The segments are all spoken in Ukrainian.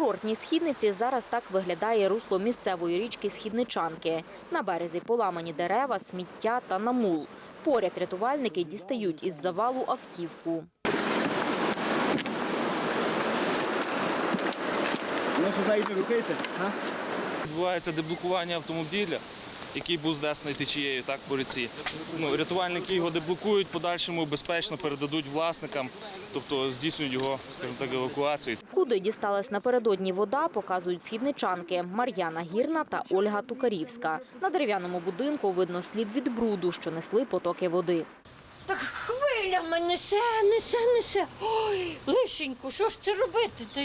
курортній східниці зараз так виглядає русло місцевої річки Східничанки. На березі поламані дерева, сміття та намул. Поряд рятувальники дістають із завалу автівку. Відбувається деблокування автомобіля, який був знесений течією так по ріці. Ну, рятувальники його деблокують, подальшому безпечно передадуть власникам, тобто здійснюють його, скажімо так, евакуацію. Куди дісталась напередодні вода, показують східничанки Мар'яна Гірна та Ольга Тукарівська. На дерев'яному будинку видно слід від бруду, що несли потоки води. Хвилями несе, несе, несе. Ой, лишенько, що ж це робити? Та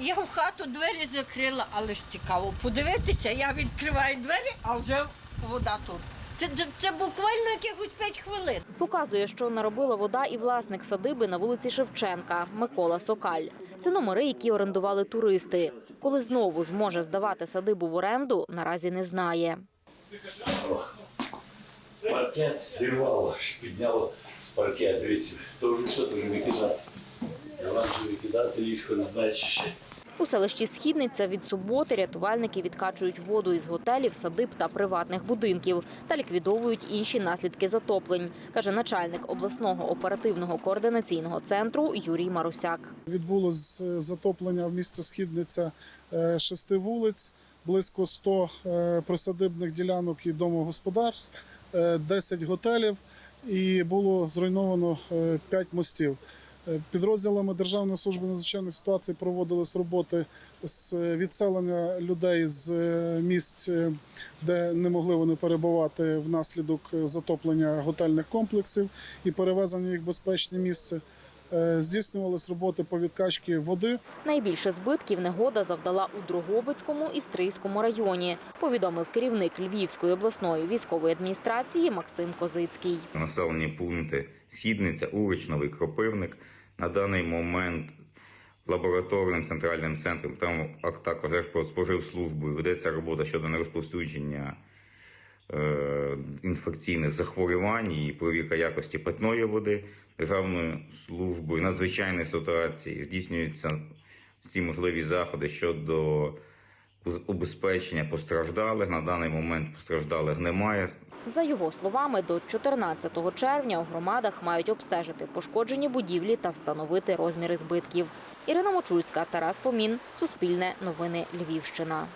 Я в хату двері закрила, але ж цікаво подивитися. Я відкриваю двері, а вже вода тут. Це, це, це буквально якихось 5 хвилин. Показує, що наробила вода і власник садиби на вулиці Шевченка Микола Сокаль. Це номери, які орендували туристи. Коли знову зможе здавати садибу в оренду, наразі не знає. Паркет зірвало, підняло паркет. Дивіться, то вже все, то вже викидати. Я вам вже викидати ліжко не знаю, ще. У селищі Східниця від суботи рятувальники відкачують воду із готелів, садиб та приватних будинків та ліквідовують інші наслідки затоплень, каже начальник обласного оперативного координаційного центру Юрій Марусяк. Відбулось затоплення в місті Східниця е, шести вулиць, близько 100 е, присадибних ділянок і домогосподарств, е, 10 готелів і було зруйновано 5 мостів. Е, Підрозділами Державної служби надзвичайних ситуацій проводились роботи з відселення людей з е, місць, е, де не могли вони перебувати внаслідок е, затоплення готельних комплексів і перевезення їх в безпечне місце. Е, Здійснювались роботи по відкачці води. Найбільше збитків негода завдала у Дрогобицькому і Стрийському районі, повідомив керівник Львівської обласної військової адміністрації Максим Козицький. населені пункти Східниця, Уричновий, Кропивник. На даний момент лабораторним центральним центром, там також Держпродспоживслужбою ведеться робота щодо нерозповсюдження е, інфекційних захворювань і перевірка якості питної води. Державною службою надзвичайної ситуації здійснюються всі можливі заходи щодо убезпечення постраждалих. На даний момент постраждалих немає. За його словами, до 14 червня у громадах мають обстежити пошкоджені будівлі та встановити розміри збитків. Ірина Мочульська, Тарас Фомін, Суспільне новини Львівщина.